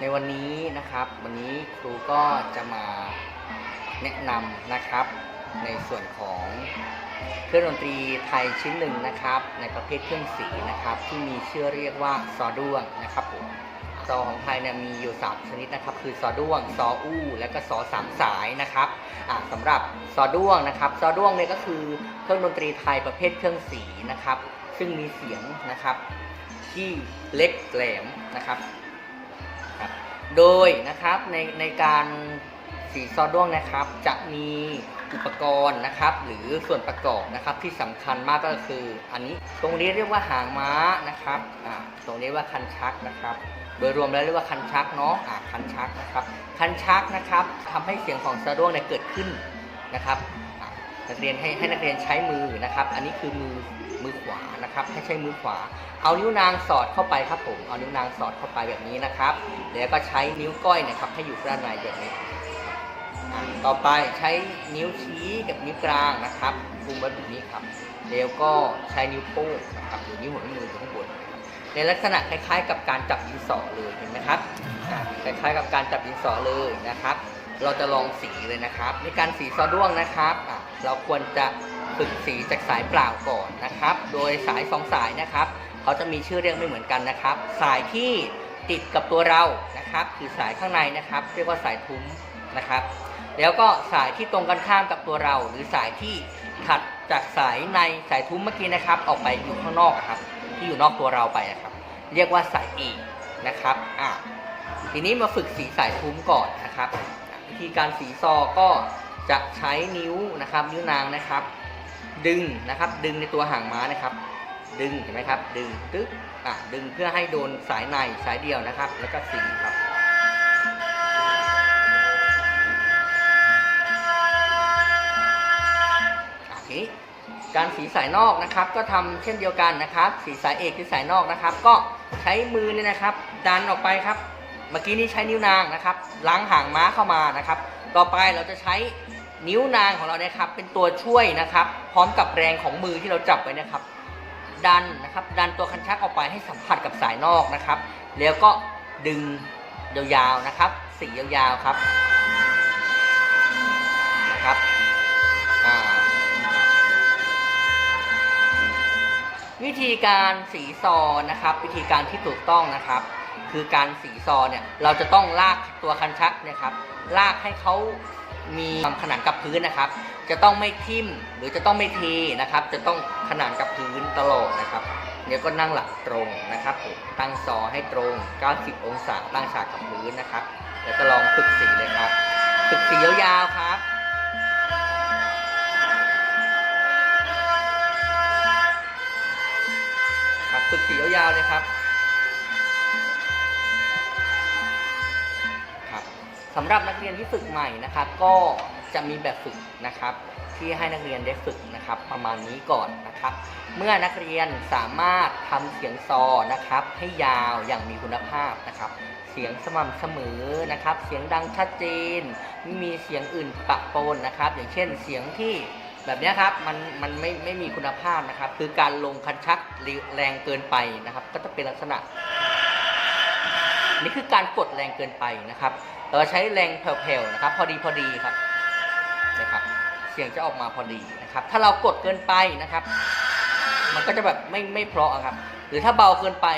ในวันนี้นะครับ วันนี้ครูก็จะมาแนะนำนะครับ ในส่วนของเครื่องดนตรีไทยชิ้นหนึ่งนะครับ ในประเภทเครื่องสีนะครับ ที่มีชื่อเรียกว่าซอด้วงนะครับผมซอของไทยเนี่ยมีอยู่สามชนิดนะครับ คือซอด้วงซออู้และก็ซอสามสายนะครับอ่าสำหรับซอด้วงนะครับซอด้วงเนี่ยก็คือเครื่องดนตรีไทยประเภทเครื่องสีนะครับ ซึ่งมีเสียงนะครับ ที่เล็กแหลมนะครับ ครับ โดยนะครับในในการสีซอด้วงนะครับ จะมีอุปกรณ์นะครับ หรือส่วนประกอบนะครับที่สำคัญมากก็คือ อันนี้ตรงนี้เรียกว่าหางม้านะครับอ่าตรงนี้ว่าคันชักนะครับ โดยรวมแล้วเรียกว่าคันชักเนาะอ่าคันชักนะครับ คันชักนะครับทำให้เสียงของซอด้วงเนี่ยเกิดขึ้นนะครับ นักเรียนให้ให้นักเรียนใช้มือนะครับ อันนี้คือมือมือขวานะครับ ให้ใช้มือขวา เอานิ้วนางสอดเข้าไปครับผม เอานิ้วนางสอดเข้าไปแบบนี้นะครับ แล้วก็ใช้นิ้วก้อยนะครับให้อยู่ด้านในแบบนี้ ต่อไปใช้นิ้วชี้กับนิ้วกลางนะครับกุมไว้แบบนี้ครับ แล้วก็ใช้นิ้วโป้งนะครับหรือนิ้วหัวแม่มืออยู่ข้างบนในลักษณะคล้ายๆ กับการจับดินสอเลยเห็นไหมครับคล้ายๆกับการจับดินสอเลยนะครับ เราจะลองสีเลยนะครับ ในการสีซอด้วงนะครับอะ เราควรจะฝึกสีจากสายเปล่าก่อนนะครับ โดยสายสองสายนะครับเขาจะมีชื่อเรียกไม่เหมือนกันนะครับ สายที่ติดกับตัวเรานะครับ คือสายข้างในนะครับ เรียกว่าสายทุ้มนะครับ แล้วก็สายที่ตรงกันข้ามกับตัวเรา หรือสายที่ถัดจากสายในสายทุ้มเมื่อกี้นะครับ ออกไปอยู่ข้างนอกครับ ที่อยู่นอกตัวเราไปอะครับ เรียกว่าสายเอกนะครับอะทีนี้มาฝึกสีสายทุ้มก่อนนะครับ วิธีการสีซอก็ จะใช้นิ้วนะครับ นิ้วนางนะครับ ดึงนะครับ ดึงในตัวหางม้านะครับ ดึงเห็นไหมครับ ดึงตึ๊กอะดึงเพื่อให้โดนสายในสายเดียวนะครับ แล้วก็สีครับอะทีนี้การสีสายนอกนะครับ ก็ทำเช่นเดียวกันนะครับ สีสายเอกคือสายนอกนะครับ ก็ใช้มือเนี่ยนะครับ ดันออกไปครับ เมื่อกี้นี้ใช้นิ้วนางนะครับล้างหางม้าเข้ามานะครับ ต่อไปเราจะใช้ นิ้วนางของเราเนี่ยครับ เป็นตัวช่วยนะครับ พร้อมกับแรงของมือที่เราจับไว้นะครับ ดันนะครับ ดันตัวคันชักออกไปให้สัมผัสกับสายนอกนะครับ แล้วก็ดึงยาวๆนะครับ สียาวๆครับนะครับวิธีการสีซอนะครับ วิธีการที่ถูกต้องนะครับ คือการสีซอเนี่ยเราจะต้องลากตัวคันชักเนี่ยครับลากให้เขา มีความขนานกับพื้นนะครับ จะต้องไม่ทิ่มหรือจะต้องไม่เทนะครับ จะต้องขนานกับพื้นตลอดนะครับเดี๋ยวก็นั่งหลักตรงนะครับตั้งซอให้ตรง 90 องศาตั้งฉากกับพื้นนะครับเดี๋ยวก็ลองฝึกสีเลยครับ ฝึกสียาวๆครับครับฝึกสียาวๆเลยครับำหรับนักเรียนที่ฝึกใหม่นะครับ ก็จะมีแบบฝึกนะครับ ที่ให้นักเรียนได้ฝึกนะครับ ประมาณนี้ก่อนนะครับ เมื่อนักเรียนสามารถทำเสียงซอนะครับ ให้ยาวอย่างมีคุณภาพนะครับ เสียงสม่ำเสมอนะครับ เสียงดังชัดเจนไม่มีเสียงอื่นปะปนนะครับ อย่างเช่นเสียงที่แบบนี้ครับมันมันไม่ไม่มีคุณภาพนะครับ คือการลงคันชักแรงเกินไปนะครับ ก็จะเป็นลักษณะ นี่คือการกดแรงเกินไปนะครับ เราใช้แรงแผ่วๆนะครับ พอดีพอดีครับนะครับ เสียงจะออกมาพอดีนะครับ ถ้าเรากดเกินไปนะครับ มันก็จะแบบไม่ไม่เพราะครับ หรือถ้าเบาเกินไป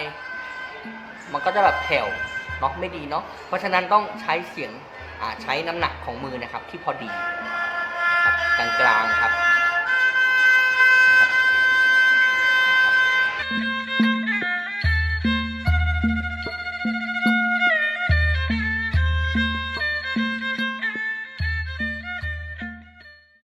มันก็จะแบบแผ่วเนาะไม่ดีเนาะ เพราะฉะนั้นต้องใช้เสียงใช้น้ำหนักของมือนะครับที่พอดีนะครับกลางๆครับ